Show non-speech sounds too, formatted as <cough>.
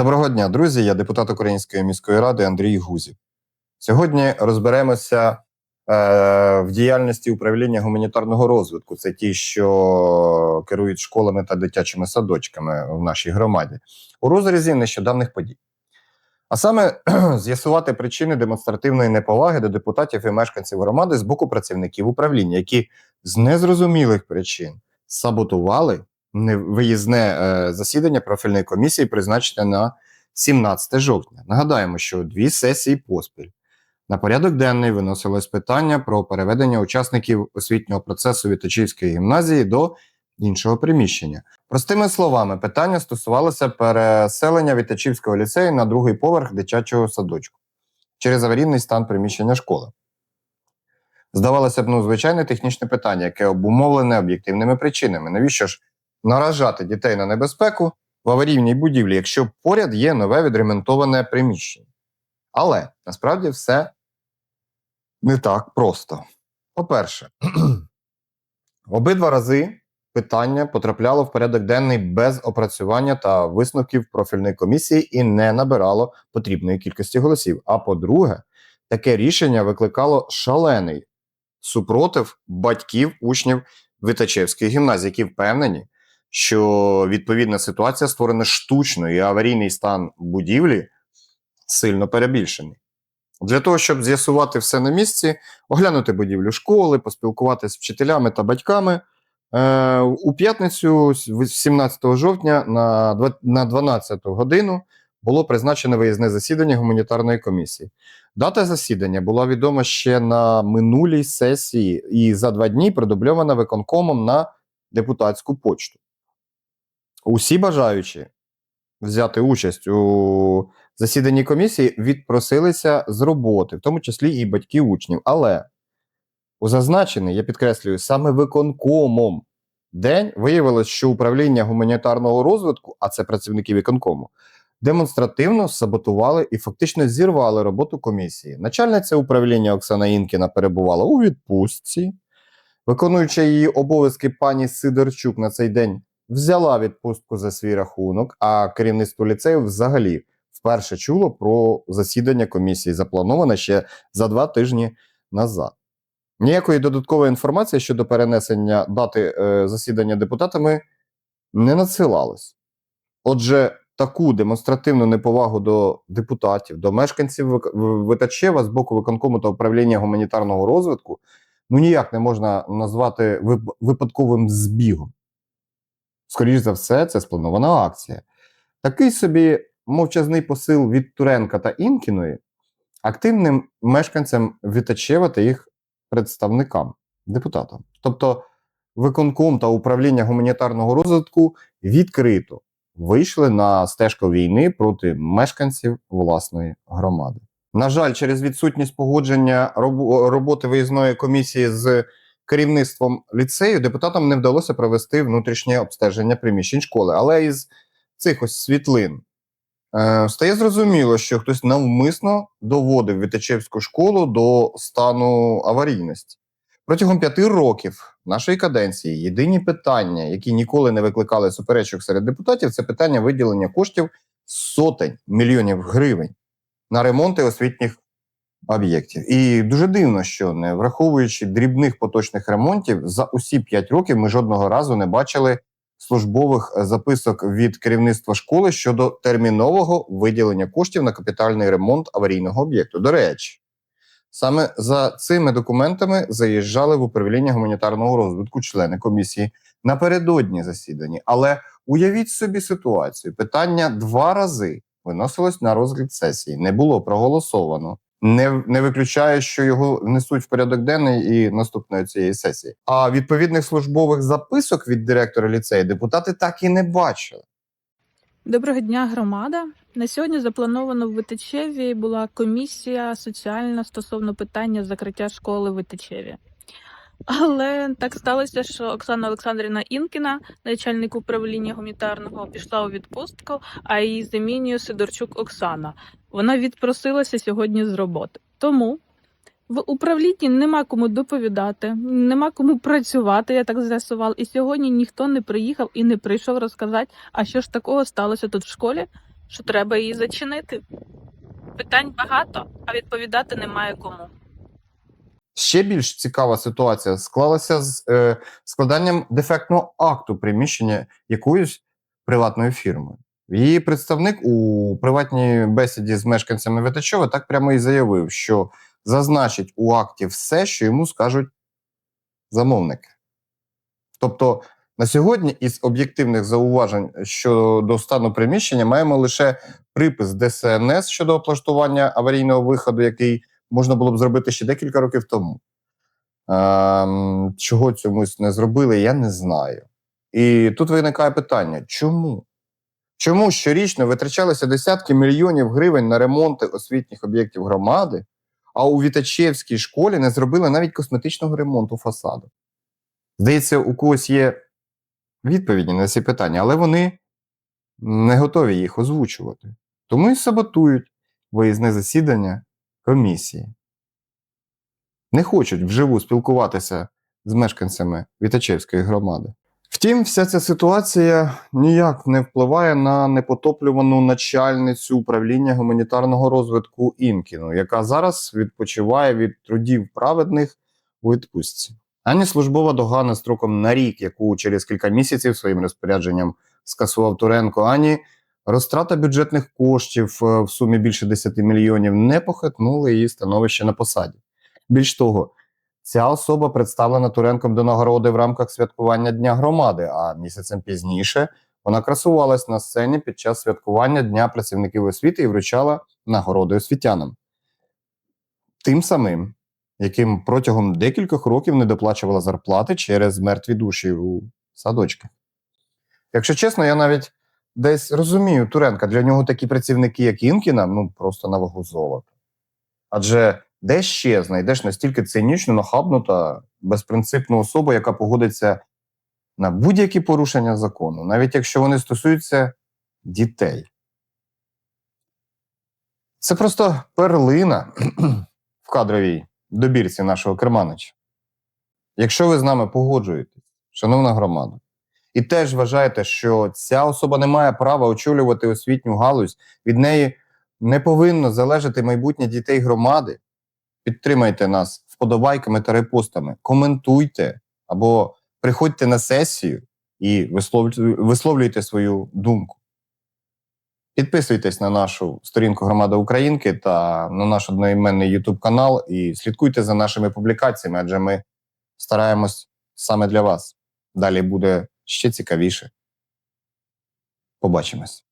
Доброго дня, друзі. Я депутат Української міської ради Андрій Гузів. Сьогодні розберемося е, в діяльності управління гуманітарного розвитку. Це ті, що керують школами та дитячими садочками в нашій громаді, у розрізі нещодавних подій. А саме з'ясувати причини демонстративної неповаги до депутатів і мешканців громади з боку працівників управління, які з незрозумілих причин саботували виїзне е, засідання профільної комісії, призначене на 17 жовтня. Нагадаємо, що дві сесії поспіль на порядок денний виносилось питання про переведення учасників освітнього процесу Віточівської гімназії до іншого приміщення. Простими словами, питання стосувалося переселення Вітачівського ліцею на другий поверх дитячого садочку через аварійний стан приміщення школи. Здавалося б, ну, звичайне технічне питання, яке обумовлене об'єктивними причинами. Навіщо ж наражати дітей на небезпеку в аварійній будівлі, якщо поряд є нове відремонтоване приміщення? Але насправді все не так просто. По-перше, <clears throat> обидва рази питання потрапляло в порядок денний без опрацювання та висновків профільної комісії і не набирало потрібної кількості голосів. А по-друге, таке рішення викликало шалений супротив батьків учнів Витачевської гімназії, які впевнені, що відповідна ситуація створена штучно і аварійний стан будівлі сильно перебільшений. Для того, щоб з'ясувати все на місці, оглянути будівлю школи, поспілкуватися з вчителями та батьками. Е, у п'ятницю, 17 жовтня, на два- на 12 годину було призначено виїзне засідання гуманітарної комісії. Дата засідання була відома ще на минулій сесії і за два дні продубльована виконкомом на депутатську почту. Усі бажаючі взяти участь у засіданні комісії відпросилися з роботи, в тому числі і батьки учнів. Але у зазначений, я підкреслюю, саме виконкомом день виявилось, що управління гуманітарного розвитку, а це працівники виконкому, демонстративно саботували і фактично зірвали роботу комісії. Начальниця управління Оксана Інкіна перебувала у відпустці. Виконуюча її обов'язки пані Сидорчук на цей день взяла відпустку за свій рахунок, а керівництво ліцею взагалі вперше чуло про засідання комісії, заплановане ще за два тижні назад. Ніякої додаткової інформації щодо перенесення дати е, засідання депутатами не надсилалось. Отже, таку демонстративну неповагу до депутатів, до мешканців Витачева з боку виконкому та управління гуманітарного розвитку ну ніяк не можна назвати вип- випадковим збігом. Скоріше за все, це спланована акція. Такий собі мовчазний посил від Туренка та Інкіної активним мешканцям Вітачева та їх представникам, депутатам. Тобто, виконком та управління гуманітарного розвитку відкрито вийшли на стежку війни проти мешканців власної громади. На жаль, через відсутність погодження роботи виїзної комісії з керівництвом ліцею депутатам не вдалося провести внутрішнє обстеження приміщень школи. Але із цих ось світлин е, стає зрозуміло, що хтось навмисно доводив Вітачевську школу до стану аварійності. Протягом п'яти років нашої каденції єдині питання, які ніколи не викликали суперечок серед депутатів, це питання виділення коштів сотень мільйонів гривень на ремонти освітніх об'єктів. І дуже дивно, що не враховуючи дрібних поточних ремонтів, за усі 5 років ми жодного разу не бачили службових е, записок від керівництва школи щодо термінового виділення коштів на капітальний ремонт аварійного об'єкту. До речі, саме за цими документами заїжджали в управління гуманітарного розвитку члени комісії напередодні засідання. Але уявіть собі ситуацію: питання два рази виносилось на розгляд сесії, не було проголосовано. Не, не виключає, що його внесуть в порядок денний і наступної цієї сесії. А відповідних службових записок від директора ліцею депутати так і не бачили. Доброго дня, громада. На сьогодні заплановано в Витичеві була комісія соціальна стосовно питання закриття школи в Витичеві. Але так сталося, що Оксана Олександрівна Інкіна, начальник управління гуманітарного, пішла у відпустку, а її замінює Сидорчук Оксана. Вона відпросилася сьогодні з роботи. Тому в управлінні нема кому доповідати, нема кому працювати, я так з'ясувала. І сьогодні ніхто не приїхав і не прийшов розказати, а що ж такого сталося тут в школі, що треба її зачинити. Питань багато, а відповідати немає кому. Ще більш цікава ситуація склалася з е, складанням дефектного акту приміщення якоїсь приватної фірми. Її представник у приватній бесіді з мешканцями Витачова так прямо і заявив, що зазначить у акті все, що йому скажуть замовники. Тобто на сьогодні із об'єктивних зауважень щодо стану приміщення маємо лише припис ДСНС щодо облаштування аварійного виходу, який можна було б зробити ще декілька років тому. Ем, чого цьомусь не зробили, я не знаю. І тут виникає питання: чому? Чому щорічно витрачалися десятки мільйонів гривень на ремонти освітніх об'єктів громади, а у Вітачевській школі не зробили навіть косметичного ремонту фасаду? Здається, у когось є відповіді на ці питання, але вони не готові їх озвучувати. Тому і саботують виїзне засідання комісії. Не хочуть вживу спілкуватися з мешканцями Вітачевської громади. Втім, вся ця ситуація ніяк не впливає на непотоплювану начальницю управління гуманітарного розвитку Інкіну, яка зараз відпочиває від трудів праведних у відпустці. Ані службова догана строком на рік, яку через кілька місяців своїм розпорядженням скасував Туренко, ані розтрата бюджетних коштів е, в сумі більше 10 мільйонів не похитнули її становище на посаді. Більш того, ця особа представлена Туренком до нагороди в рамках святкування Дня громади, а місяцем пізніше вона красувалась на сцені під час святкування Дня працівників освіти і вручала нагороди освітянам. Тим самим, яким протягом декількох років не доплачувала зарплати через мертві душі у садочках. Якщо чесно, я навіть десь розумію Туренка, для нього такі працівники, як Інкіна, ну просто на вагу золота. Адже де ще знайдеш настільки цинічну, нахабну та безпринципну особу, яка погодиться на будь-які порушення закону, навіть якщо вони стосуються дітей. Це просто перлина в кадровій добірці нашого керманича. Якщо ви з нами погоджуєтесь, шановна громада, і теж вважаєте, що ця особа не має права очолювати освітню галузь, від неї не повинно залежати майбутнє дітей громади, підтримайте нас вподобайками та репостами, коментуйте або приходьте на сесію і висловлюйте свою думку. Підписуйтесь на нашу сторінку Громада Українки та на наш одноіменний YouTube канал і слідкуйте за нашими публікаціями, адже ми стараємось саме для вас. Далі буде ще цікавіше. Побачимось.